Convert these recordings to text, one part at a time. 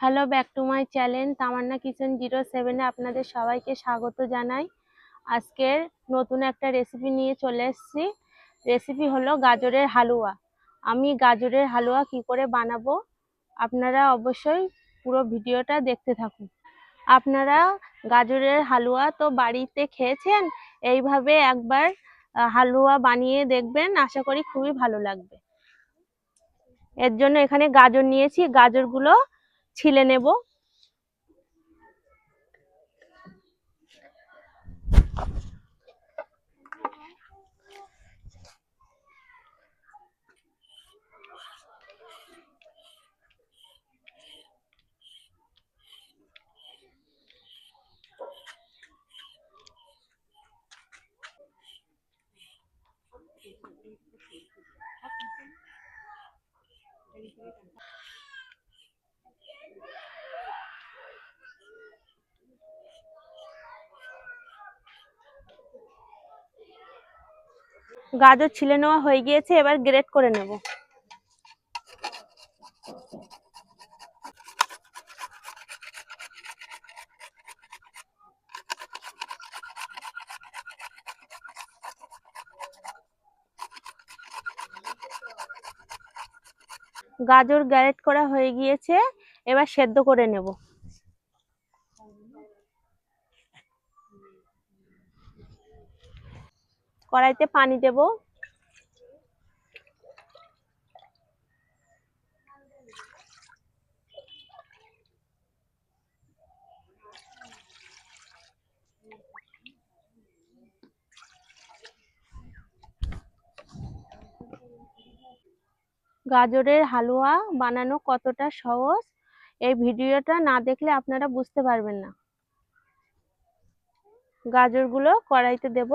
Hello back to my channel Tamanna kitchen zero সেভেনে আপনাদের সবাইকে স্বাগত জানাই। আজকের নতুন একটা রেসিপি নিয়ে চলে এসেছি। রেসিপি হলো গাজরের হালুয়া। আমি গাজরের হালুয়া কি করে বানাবো? আপনারা অবশ্যই পুরো ভিডিওটা দেখতে থাকুন। আপনারা গাজরের হালুয়া তো বাড়িতে খেয়েছেন, এইভাবে একবার হালুয়া বানিয়ে দেখবেন, আশা করি খুবই ভালো লাগবে। এর জন্য এখানে গাজর নিয়েছি। গাজরগুলো ছিলে নেব। গাজর ছিলে নেওয়া হয়ে গিয়েছে, এবার গ্রেট করে নেব। গাজর গ্যারেট করা হয়ে গিয়েছে, এবার সেদ্ধ করে নেব। কড়াইতে পানি দেব। গাজরের হালুয়া বানানো কতটা সহজ, এই ভিডিওটা না দেখলে আপনারা বুঝতে পারবেন না। গাজরগুলো কড়াইতে দেব।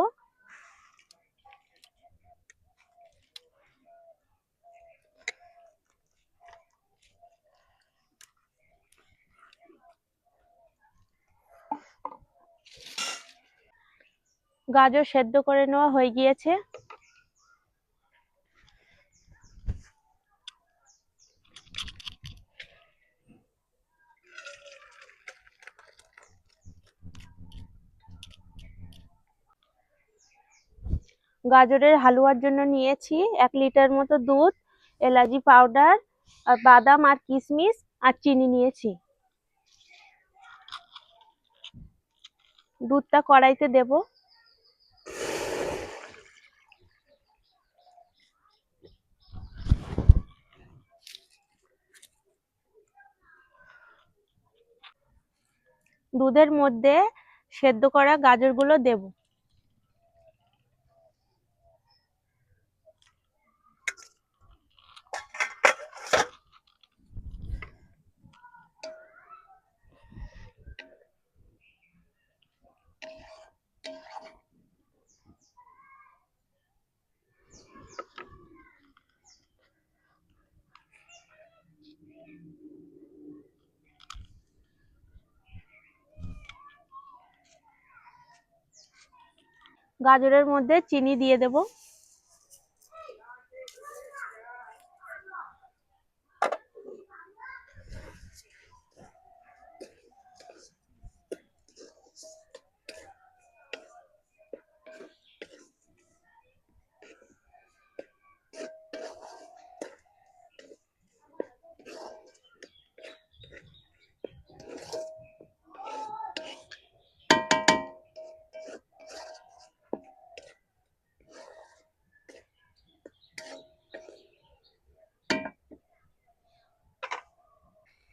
গাজর সেদ্ধ করে নেওয়া হয়ে গিয়েছে। গাজরের হালুয়ার জন্য নিয়েছি এক লিটার মতো দুধ, এলাচি পাউডার, আর বাদাম আর কিশমিশ আর চিনি নিয়েছি। দুধটা কড়াইতে দেব। দুধের মধ্যে সেদ্ধ করা গাজরগুলো দেব। গাজরের মধ্যে চিনি দিয়ে দেব।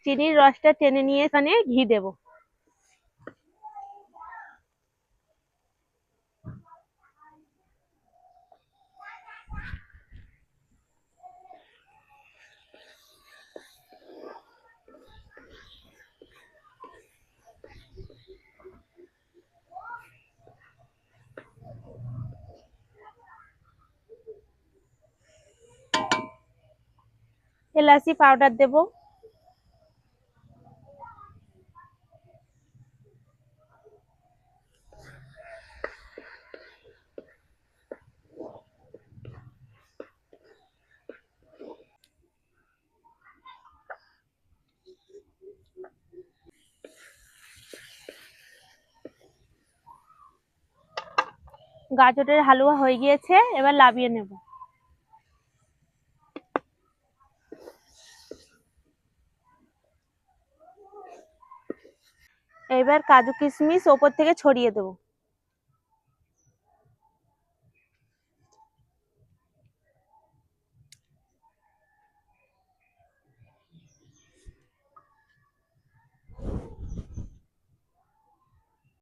চিনির রসটা টেনে নিয়ে এখানে ঘি দেব। এলাচি পাউডার দেব। গাজরের হালুয়া হয়ে গিয়েছে এবার লাবিয়ে নেব। এবার কাজু কিশমিশ ওপর থেকে ছড়িয়ে দেবো।